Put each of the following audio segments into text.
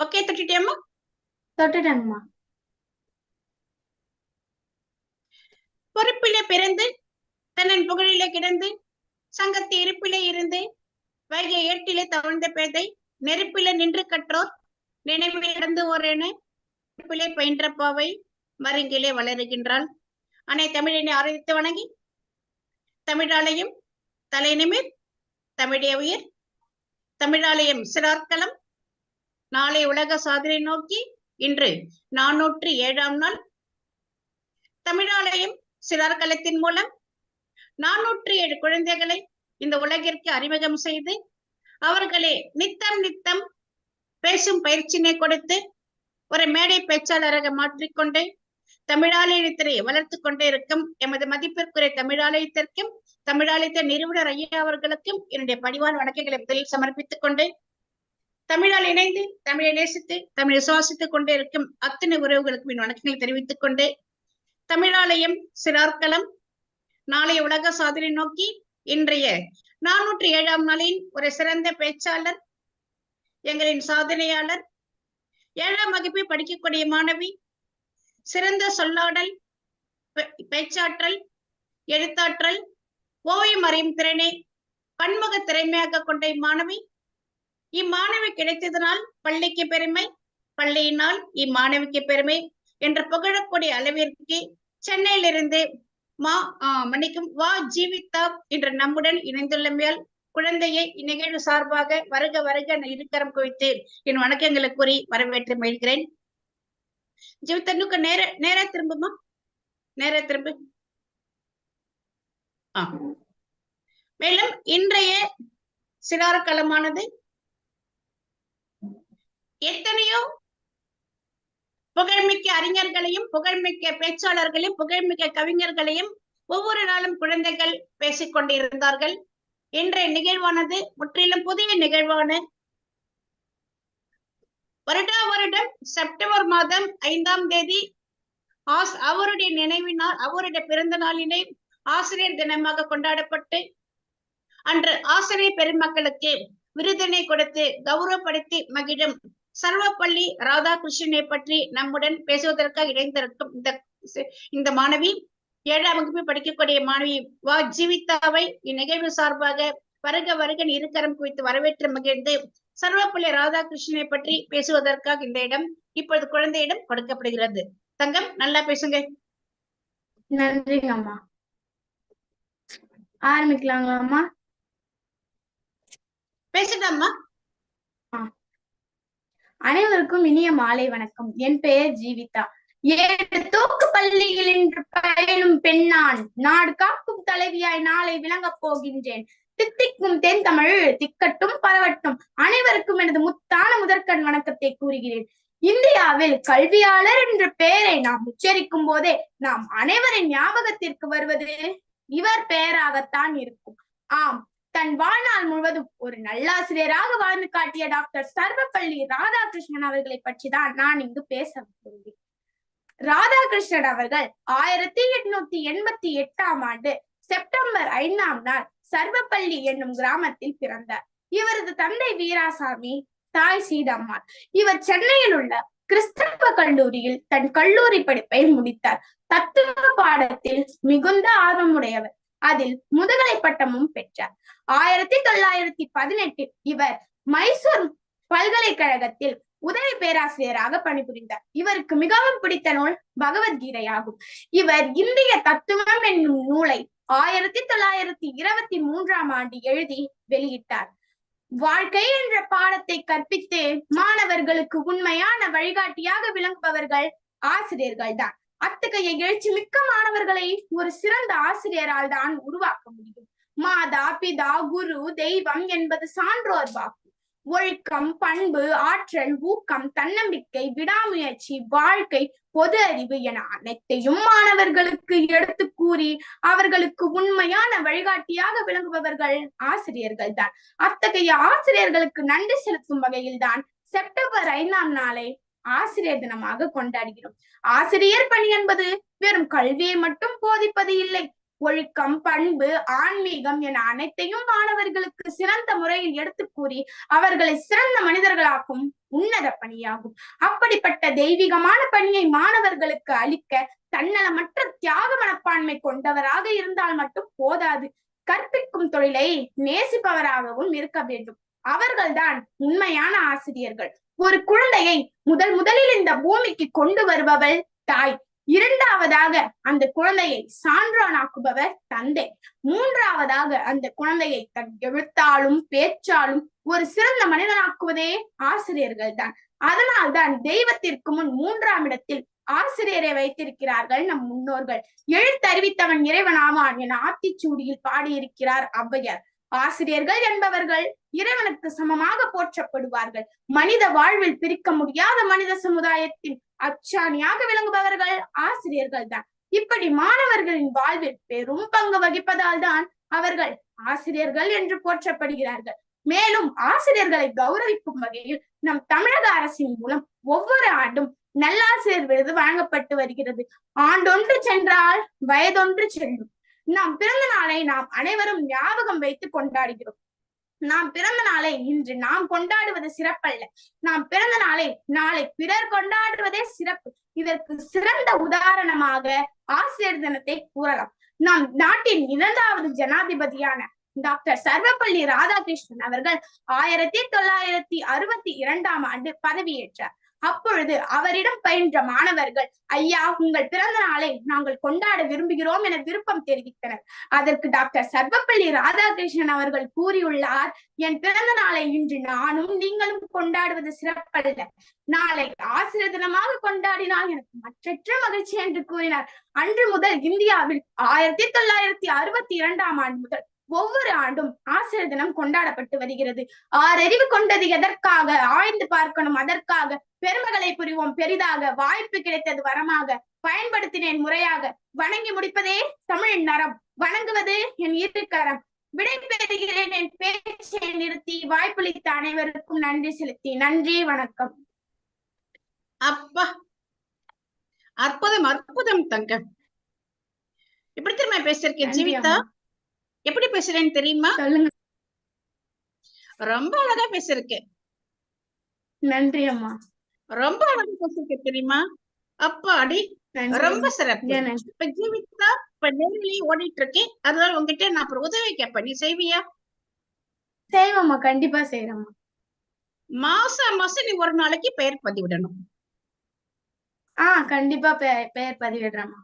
Okay தொட்டுட்டியம்மா? தொட்டுட்டேங்கம்மா. பொறுப்பிலே பிறந்து தன்னன் புகழிலே கிடந்து சங்கத்து இருப்பிலே இருந்து வைகை ஏட்டிலே தவழ்ந்த பேதை நெருப்பிலே நின்று கற்றோர் நினைவில் இழந்து ஓரென பயின்ற பாவை மருங்கிலே வளருகின்றாள். அனை தமிழினை ஆராய்த்து வணங்கி தமிழாலயம் தலை நிமிர் தமிழே உயிர் தமிழாலயம் சிறார்களம் நாளை உலக சாதனை நோக்கி இன்று நானூற்று ஏழாம் நாள். தமிழாலயம் சிறார்களத்தின் மூலம் நானூற்றி ஏழு குழந்தைகளை இந்த உலகிற்கு அறிமுகம் செய்து அவர்களை நித்தம் நித்தம் பேசும் பயிற்சியினை கொடுத்து ஒரு மேடை பேச்சாளராக மாற்றிக்கொண்டு தமிழாலயத்தை வளர்த்து கொண்டே இருக்கும் எமது மதிப்பிற்குரிய தமிழாலயத்திற்கும் தமிழாலயத்தின் நிறுவனர் ஐயா அவர்களுக்கும் என்னுடைய பணிவான வணக்கங்களை முதலில் சமர்ப்பித்துக் கொண்டு தமிழால் இணைந்து தமிழை நேசித்து தமிழை சுவாசித்துக் கொண்டே இருக்கும் அத்தனை உறவுகளுக்கும் என் வணக்கங்களை தெரிவித்துக் கொண்டே தமிழாலயம் சிறார்களம் நாளைய உலக சாதனை நோக்கி இன்றைய நானூற்றி ஏழாம் நாளின் ஒரு சிறந்த பேச்சாளர் எங்களின் சாதனையாளர் ஏழாம் வகுப்பை படிக்கக்கூடிய மாணவி சிறந்த சொல்லாடல் பேச்சாற்றல் எழுத்தாற்றல் ஓவியம் அறியும் திறனை பன்முக திறமையாக கொண்ட மாணவி இம்மாணவி கிடைத்ததனால் பள்ளிக்கு பெருமை பள்ளியினால் இம்மாணவிக்கு பெருமை என்று புகழக்கூடிய அளவிற்கு சென்னையிலிருந்து மா ஆஹ் மன்னிக்கும் வா ஜீவிதா என்ற நம்முடன் இணைந்துள்ளமையால் குழந்தையை இந்நிகழ்வு சார்பாக வருக வருக இருக்கரம் குவித்து என் வணக்கங்களை கூறி வரவேற்று மகிழ்கிறேன். ஜீவிதா நேர நேர திரும்புமா? நேர திரும்பு. மேலும் இன்றைய சிறார களமானது எத்தனையோ புகழ்மிக்க அறிஞர்களையும் புகழ்மிக்க பேச்சாளர்களையும் புகழ்மிக்க கவிஞர்களையும் ஒவ்வொரு நாளும் குழந்தைகள் பேசிக் கொண்டிருந்தார்கள். இன்றைய நிகழ்வானது முற்றிலும் புதிய நிகழ்வான வருடா வருடம் செப்டம்பர் மாதம் ஐந்தாம் தேதி ஆஸ் அவருடைய நினைவினால் அவருடைய பிறந்த நாளினை ஆசிரியர் தினமாக கொண்டாடப்பட்டு அன்று ஆசிரியர் பெருமக்களுக்கு விருதினை கொடுத்து கௌரவப்படுத்தி மகிழும் சர்வப்பள்ளி ராதாகிருஷ்ணனை பற்றி நம்முடன் பேசுவதற்காக இணைந்திருக்கும் இந்த இந்த மாணவி ஏழாம் வகுப்பு படிக்கக்கூடிய மாணவி வா. ஜீவிதாவை இந்நிகழ்வு சார்பாக வருக வருக இருக்கரம் குவித்து வரவேற்று மகிழ்ந்து சர்வப்பள்ளி ராதாகிருஷ்ணனை பற்றி பேசுவதற்காக இந்த இடம் இப்பொழுது குழந்தையிடம் கொடுக்கப்படுகிறது. தங்கம் நல்லா பேசுங்க. நன்றிங்க அம்மா ஆரம்பிக்கலாங்களா அம்மா பேசுடாம்மா அனைவருக்கும் இனிய மாலை வணக்கம். என் பெயர் ஜீவிதா. ஏழு தோக்கு பள்ளியில் இன்று பயிலும் பெண்ணான். நாடு காக்கும் தலைவியாய் நாளை விளங்கப் போகின்றேன். தித்திக்கும் தென் தமிழ் திக்கட்டும் பரவட்டும். அனைவருக்கும் எனது முத்தான முதற்கண் வணக்கத்தை கூறுகிறேன். இந்தியாவில் கல்வியாளர் என்ற பெயரை நாம் உச்சரிக்கும் போதே நாம் அனைவரின் ஞாபகத்திற்கு வருவது இவர் பெயராகத்தான் இருக்கும். ஆம் தன் வாழ்நாள் முழுவதும் ஒரு நல்லாசிரியராக வாழ்ந்து காட்டிய டாக்டர் சர்வப்பள்ளி ராதாகிருஷ்ணன் அவர்களை பற்றி தான் நான் இங்கு பேச விரும்புகிறேன். ராதாகிருஷ்ணன் அவர்கள் ஆயிரத்தி எட்நூத்தி எண்பத்தி எட்டாம் ஆண்டு செப்டம்பர் ஐந்தாம் நாள் சர்வப்பள்ளி என்னும் கிராமத்தில் பிறந்தார். இவரது தந்தை வீராசாமி தாய் சீதம்மாள் இவர் சென்னையில் உள்ள கிறிஸ்தவ கல்லூரியில் தன் கல்லூரி படிப்பை முடித்தார். தத்துவ பாடத்தில் மிகுந்த ஆர்வமுடையவர். அதில் முதுகலை பட்டமும் பெற்றார். ஆயிரத்தி தொள்ளாயிரத்தி பதினெட்டில் இவர் மைசூர் பல்கலைக்கழகத்தில் உதவி பேராசிரியராக பணிபுரிந்தார். இவருக்கு மிகவும் பிடித்த நூல் பகவத்கீதை ஆகும் இவர் இந்திய தத்துவம் என்னும் நூலை ஆயிரத்தி தொள்ளாயிரத்தி இருபத்தி மூன்றாம் ஆண்டு எழுதி வெளியிட்டார். வாழ்க்கை என்ற பாடத்தை கற்பித்து மாணவர்களுக்கு உண்மையான வழிகாட்டியாக விளங்குபவர்கள் ஆசிரியர்கள் தான் அத்தகைய எழுச்சி மிக்க மாணவர்களை ஒரு சிறந்த ஆசிரியரால் தான் உருவாக்க முடியும். மாதா பிதா குரு தெய்வம் என்பது சான்றோர் வாக்கு. ஒழுக்கம் பண்பு ஆற்றல் ஊக்கம் தன்னம்பிக்கை விடாமுயற்சி வாழ்க்கை பொது அறிவு என அனைத்தையும் மாணவர்களுக்கு எடுத்து கூறி அவர்களுக்கு உண்மையான வழிகாட்டியாக விளங்குபவர்கள் ஆசிரியர்கள் தான் அத்தகைய ஆசிரியர்களுக்கு நன்றி செலுத்தும் வகையில் தான் செப்டம்பர் ஐந்தாம் நாளை ஆசிரியர் தினமாக கொண்டாடுகிறோம். ஆசிரியர் பணி என்பது வெறும் கல்வியை மட்டும் போதிப்பது இல்லை. ஒழுக்கம் பண்பு ஆன்மீகம் என அனைத்தையும் மாணவர்களுக்கு சிறந்த முறையில் எடுத்து கூறி அவர்களை சிறந்த மனிதர்களாக்கும் உன்னத பணியாகும். அப்படிப்பட்ட தெய்வீகமான பணியை மாணவர்களுக்கு அளிக்க தன்னலமற்ற தியாக மனப்பான்மை கொண்டவராக இருந்தால் மட்டும் போதாது. கற்பிக்கும் தொழிலை நேசிப்பவராகவும் இருக்க வேண்டும். அவர்கள்தான் உண்மையான ஆசிரியர்கள். ஒரு குழந்தையை முதல் முதலில் இந்த பூமிக்கு கொண்டு வருபவள் தாய். இரண்டாவதாக அந்த குழந்தையை சான்றானாக்குபவர் தந்தை. மூன்றாவதாக அந்த குழந்தையை தன் எழுத்தாலும் பேச்சாலும் ஒரு சிறந்த மனிதனாக்குவதே ஆசிரியர்கள் தான். அதனால்தான் தெய்வத்திற்கு முன் மூன்றாம் இடத்தில் ஆசிரியரை வைத்திருக்கிறார்கள் நம் முன்னோர்கள். எழுத்தறிவித்தவன் இறைவனாவான் என ஆத்திச்சூடியில் பாடியிருக்கிறார் ஔவையார். ஆசிரியர்கள் என்பவர்கள் இறைவனுக்கு சமமாக போற்றப்படுவார்கள். மனித வாழ்வில் பிரிக்க முடியாத மனித சமுதாயத்தின் அச்சாணியாக விளங்குபவர்கள் ஆசிரியர்கள் தான். இப்படி மாணவர்களின் வாழ்வில் பெரும் பங்கு வகிப்பதால் தான் அவர்கள் ஆசிரியர்கள் என்று போற்றப்படுகிறார்கள். மேலும் ஆசிரியர்களை கௌரவிக்கும் வகையில் நம் தமிழக அரசின் மூலம் ஒவ்வொரு ஆண்டும் நல்லாசிரியர் விருது வழங்கப்பட்டு வருகிறது. ஆண்டொன்று சென்றால் வயதொன்று செல்லும். நாம் பிறந்த நாளை நாம் அனைவரும் ஞாபகம் வைத்து கொண்டாடுகிறோம். நாம் பிறந்த நாளை இன்று நாம் கொண்டாடுவது சிறப்பல்ல. நாம் பிறந்த நாளை நாளை பிறர் கொண்டாடுவதே சிறப்பு. இதற்கு சிறந்த உதாரணமாக ஆசிரியர் தினத்தை கூறலாம். நாம் நாட்டின் இரண்டாவது ஜனாதிபதியான டாக்டர் சர்வப்பள்ளி ராதாகிருஷ்ணன் அவர்கள் ஆயிரத்தி தொள்ளாயிரத்தி அறுபத்தி இரண்டாம் ஆண்டு பதவியேற்றார். அப்பொழுது அவரிடம் பயின்ற மாணவர்கள் ஐயா உங்கள் பிறந்த நாளை நாங்கள் கொண்டாட விரும்புகிறோம் என விருப்பம் தெரிவித்தனர். அதற்கு டாக்டர் சர்வப்பள்ளி ராதாகிருஷ்ணன் அவர்கள் கூறியுள்ளார் என் பிறந்த நாளை இன்று நானும் நீங்களும் கொண்டாடுவது சிறப்பல்ல. நாளை ஆசிரியர் தினமாக கொண்டாடினால் எனக்கு மற்றற்ற மகிழ்ச்சி என்று கூறினார். அன்று முதல் இந்தியாவில் ஆயிரத்தி தொள்ளாயிரத்தி அறுபத்தி இரண்டாம் ஆண்டு முதல் ஒவ்வொரு ஆண்டும் ஆசிரியர் தினம் கொண்டாடப்பட்டு வருகிறது. ஆறறிவு கொண்டது எதற்காக? ஆய்ந்து பார்க்கணும் அதற்காக. பெருமகளை புரிவோம். பெரிதாக வாய்ப்பு கிடைத்தது வரமாக. பயன்படுத்தினேன் முறையாக. வணங்கி முடிப்பதே தமிழின் நரம். வணங்குவது என் இருக்கரம் விடை பெறுகிறேன். என் பேச்சை நிறுத்தி வாய்ப்பளித்த அனைவருக்கும் நன்றி செலுத்தி. நன்றி. வணக்கம். அப்பா. அற்புதம் அற்புதம் தங்க. எப்படி தெரியுமா பேசிருக்கேன் ஜீவிதா. எப்படி பேசுறேன்னு தெரியுமா? சொல்லுங்க. ரொம்ப அழகா பேசிருக்கேன் நன்றி அம்மா. ரொம்ப அழகா பேசிருக்கேன் தெரியுமா? அப்பா அடி நன்றி ரொம்ப சிறப்பு? இப்ப ஜீவிதா இப்ப நேரிலேயே ஓடிட்டு இருக்கேன் அதனால உங்ககிட்ட நான் அப்புறம் உதவி கேட்பேன். நீ செய்வியா? செய்வோம்மா. கண்டிப்பா செய்யறேம்மா மாசம் மாசம் நீ ஒரு நாளைக்கு பெயர் பதிவிடணும். ஆஹ் கண்டிப்பா பெயர் பதிவிடுறேம்மா.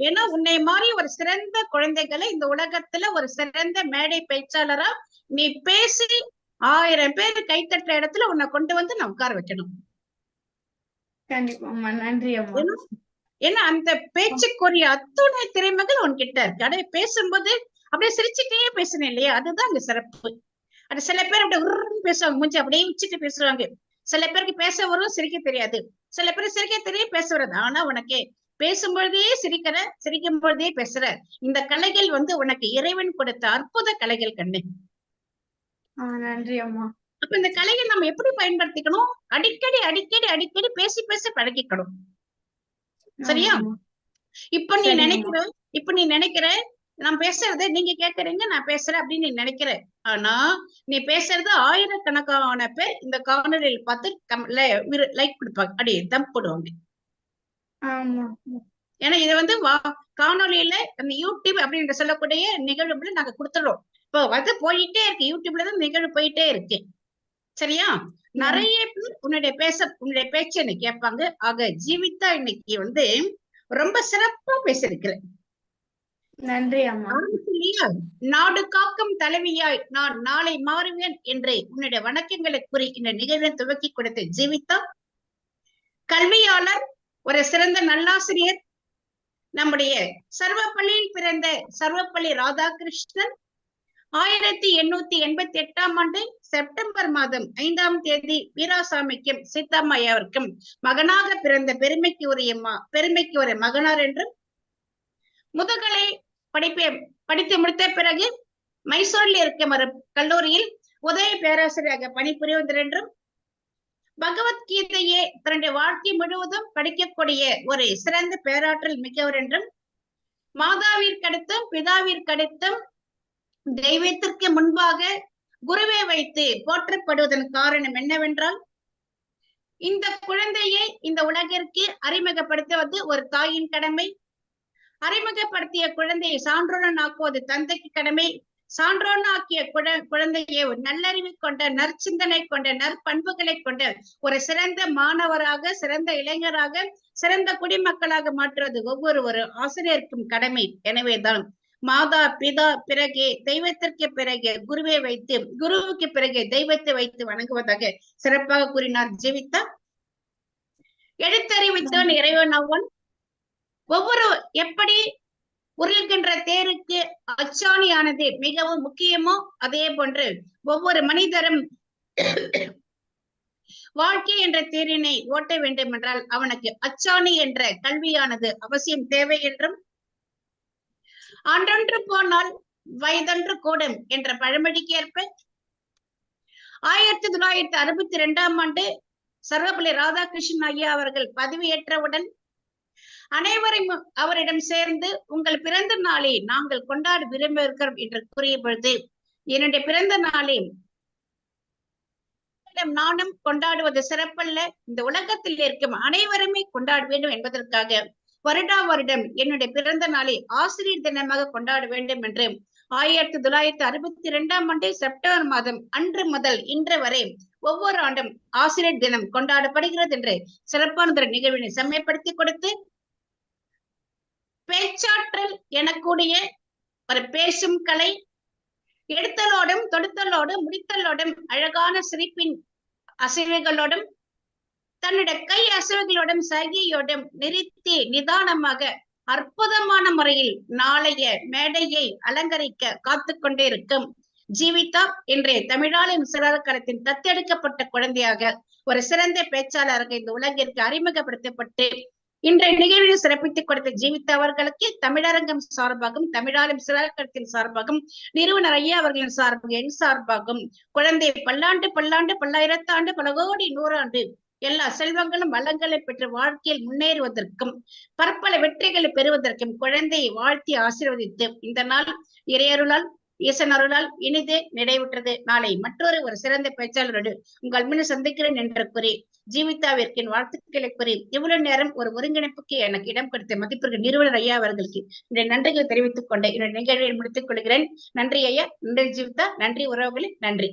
ஏன்னா உன்னை மாதிரி ஒரு சிறந்த குழந்தைகளை இந்த உலகத்துல ஒரு சிறந்த மேடை பேச்சாளரா நீ பேசி ஆயிரம் பேர் கைத்தட்டுற இடத்துல உன்னை கொண்டு வந்து நான் உட்கார வைக்கணும். கண்டிப்பாம்மா நன்றி அம்மா. ஏன்னா அந்த பேச்சுக்குரிய அத்துணை திறமைகள் உன்கிட்ட இருக்கு. அப்படியே பேசும்போது அப்படியே சிரிச்சுட்டே பேசுனேன் இல்லையா? அதுதான் அங்க சிறப்பு. அது சில பேர் அப்படியே உருன்னு பேசுவாங்க. மூஞ்சி அப்படியே வச்சுட்டு பேசுவாங்க. சில பேருக்கு பேச வரும் சிரிக்க தெரியாது. சில பேர் சிரிக்க தெரியும் பேச வராது ஆனா உனக்கு பேசும்பொழுதே சிரிக்கிற சிரிக்கும் பொழுதே பேசுற. இந்த கலைகள் வந்து உனக்கு இறைவன் கொடுத்த அற்புத கலைகள் கண்ணு. நன்றி அம்மா. அப்ப இந்த கலைகள் நம்ம எப்படி பயன்படுத்திக்கணும்? அடிக்கடி அடிக்கடி அடிக்கடி பேசி பேசி பழகிக்கணும். சரியா? இப்ப நீ. நினைக்கிற இப்ப நீ நினைக்கிற நான் பேசுறத நீங்க கேக்குறீங்க நான் பேசுறேன் அப்படின்னு நீ நினைக்கிற. ஆனா நீ பேசுறது ஆயிரக்கணக்கான பேர் இந்த காணொலியில் பார்த்து லைக் கொடுப்பாங்க. அடி தம் போடுவாங்க. ஏன்னா இது வந்து காணொளியில அந்த யூடியூப் அப்படின்ற சொல்லக்கூடிய நிகழ்வுல நாங்க கொடுத்துடுறோம் இப்போ வந்து போயிட்டே இருக்கு. யூடியூப்ல தான் நிகழ்வு போயிட்டே இருக்கு. சரியா? நிறைய பேர் உன்னுடைய பேச உன்னுடைய பேச்சை இன்னைக்கு கேட்பாங்க. ஆக ஜீவிதா இன்னைக்கு வந்து ரொம்ப சிறப்பா பேசியிருக்கிற. நன்றி அம்மா. நாடு காக்கும் தலைவியாய் நான் நாளை மாறுவேன் என்று உன்னுடைய வணக்கங்களை கூறி இந்த நிகழ்வை துவக்கி கொடுத்த ஜீவிதா. கல்வியாளர் ஒரு சிறந்த நல்லாசிரியர் நம்முடைய சர்வப்பள்ளியில் பிறந்த சர்வப்பள்ளி ராதாகிருஷ்ணன் ஆயிரத்தி எண்ணூத்தி எண்பத்தி எட்டாம் ஆண்டு செப்டம்பர் மாதம் ஐந்தாம் தேதி வீராசாமிக்கும் சீத்தாமையாவிற்கும் மகனாக பிறந்த பெருமைக்கு உரிய அம்மா பெருமைக்கு ஒரு மகனார் என்றும் முதுகலை படிப்பை படித்து முடித்த பிறகு மைசூரில் இருக்கும் ஒரு கல்லூரியில் உதவி பேராசிரியராக பணிபுரிவதென்றும் பகவத்கீதையே தன்னுடைய வாழ்க்கை முழுவதும் படிக்கக்கூடிய ஒரு சிறந்த பேராற்றல் மிக்கவர் என்றும் மாதாவிற்கடுத்தும் பிதாவிற்கடுத்தும் தெய்வத்திற்கு முன்பாக குருவை வைத்து போற்றப்படுவதன் காரணம் என்னவென்றால் இந்த குழந்தையை இந்த உலகிற்கு அறிமுகப்படுத்துவது ஒரு தாயின் கடமை. அறிமுகப்படுத்திய குழந்தையை சான்றுடன் ஆக்குவது தந்தைக்கு கடமை. சான்றோன் ஆக்கிய குழ- குழந்தையை ஒரு நல்லறிவு கொண்ட நற்சிந்தனை கொண்ட நற்பண்புகளை கொண்ட ஒரு சிறந்த மாணவராக சிறந்த இளைஞராக சிறந்த குடிமக்களாக மாற்றுவது ஒவ்வொரு ஒரு ஆசிரியருக்கும் கடமை. எனவேதான் மாதா பிதா பிறகே தெய்வத்திற்கு பிறகு குருவை வைத்து குருவுக்கு பிறகு தெய்வத்தை வைத்து வணங்குவதாக சிறப்பாக கூறினார் ஜீவிதா. எழுத்தறிவித்தான் இறைவன் அவன் ஒவ்வொரு எப்படி உருள்கின்ற தேருக்கு அச்சாணியானது மிகவும் முக்கியமோ? அதே போன்று ஒவ்வொரு மனிதரும் வாழ்க்கை என்ற தேரினை ஓட்ட வேண்டும் என்றால் அவனுக்கு அச்சாணி என்ற கல்வியானது அவசியம் தேவை என்றும் ஆண்டொன்று போனால் வயதொன்று கூடும் என்ற பழமொழிக்கு ஏற்ப ஆயிரத்தி தொள்ளாயிரத்தி அறுபத்தி இரண்டாம் ஆண்டு சர்வபள்ளி ராதாகிருஷ்ணன் ஐயா அவர்கள் பதவியேற்றவுடன் அனைவரையும் அவரிடம் சேர்ந்து உங்கள் பிறந்த நாளை நாங்கள் கொண்டாட விரும்ப இருக்கிறோம் என்று கூறிய பொழுது என்னுடைய பிறந்த நாளை நானும் கொண்டாடுவது சிறப்பல்ல. இந்த உலகத்தில் இருக்கும் அனைவருமே கொண்டாட வேண்டும் என்பதற்காக வருடா வருடம் என்னுடைய பிறந்த நாளை ஆசிரியர் தினமாக கொண்டாட வேண்டும் என்று ஆயிரத்தி தொள்ளாயிரத்தி அறுபத்தி இரண்டாம் ஆண்டு செப்டம்பர் மாதம் அன்று முதல் இன்று வரை ஒவ்வொரு ஆண்டும் ஆசிரியர் தினம் கொண்டாடப்படுகிறது என்று சிறப்பான நிகழ்வினை செம்மைப்படுத்தி கொடுத்து பேச்சாற்றல் எனக்கூடிய ஒரு பேசும் கலை எடுத்தலோடும் தொடுத்தலோடும் முடித்தலோடும் அழகான சிரிப்பின் அசைவுகளோடும் தன்னுடைய கை அசைவுகளோடும் சகியோடும் நிறுத்தி நிதானமாக அற்புதமான முறையில் நாளைய மேடையை அலங்கரிக்க காத்து கொண்டே இருக்கும் ஜீவிதா இன்றைய தமிழாளின் சிறகரத்தின் தத்தெடுக்கப்பட்ட குழந்தையாக ஒரு சிறந்த பேச்சாளராக இந்த உலகிற்கு அறிமுகப்படுத்தப்பட்டு இன்றைய நிகழ்வில் சிறப்பித்துக் கொடுத்த ஜீவிதா அவர்களுக்கு தமிழரங்கம் சார்பாகவும் தமிழாளின் சிறகரத்தின் சார்பாகவும் நிறுவனர் ஐயா அவர்களின் சார்பாக என் சார்பாகவும் குழந்தை பல்லாண்டு பல்லாண்டு பல்லாயிரத்தாண்டு பல கோடி நூறாண்டு எல்லா செல்வங்களும் வளங்களை பெற்று வாழ்க்கையில் முன்னேறுவதற்கும் பற்பல வெற்றிகளை பெறுவதற்கும் குழந்தையை வாழ்த்தி ஆசீர்வதித்து இந்த நாள் இறையருளால் ஈசன் அருளால் இனிதே நிறைவுற்றது. நாளை மற்றொரு ஒரு சிறந்த பேச்சாளரோடு உங்கள் முன் சந்திக்கிறேன் என்று கூறி ஜீவிதாவிற்கு என் வாழ்த்துக்களை கூறி இவ்வளவு நேரம் ஒரு ஒருங்கிணைப்புக்கு எனக்கு இடம் கொடுத்த மதிப்பிற்கு நிறுவனர் ஐயா அவர்களுக்கு என்னுடைய நன்றிகளை தெரிவித்துக் கொண்டு என்னுடைய நிகழ்வை முடித்துக் கொள்கிறேன். நன்றி ஐயா நன்றி ஜீவிதா நன்றி உறவுகளே நன்றி.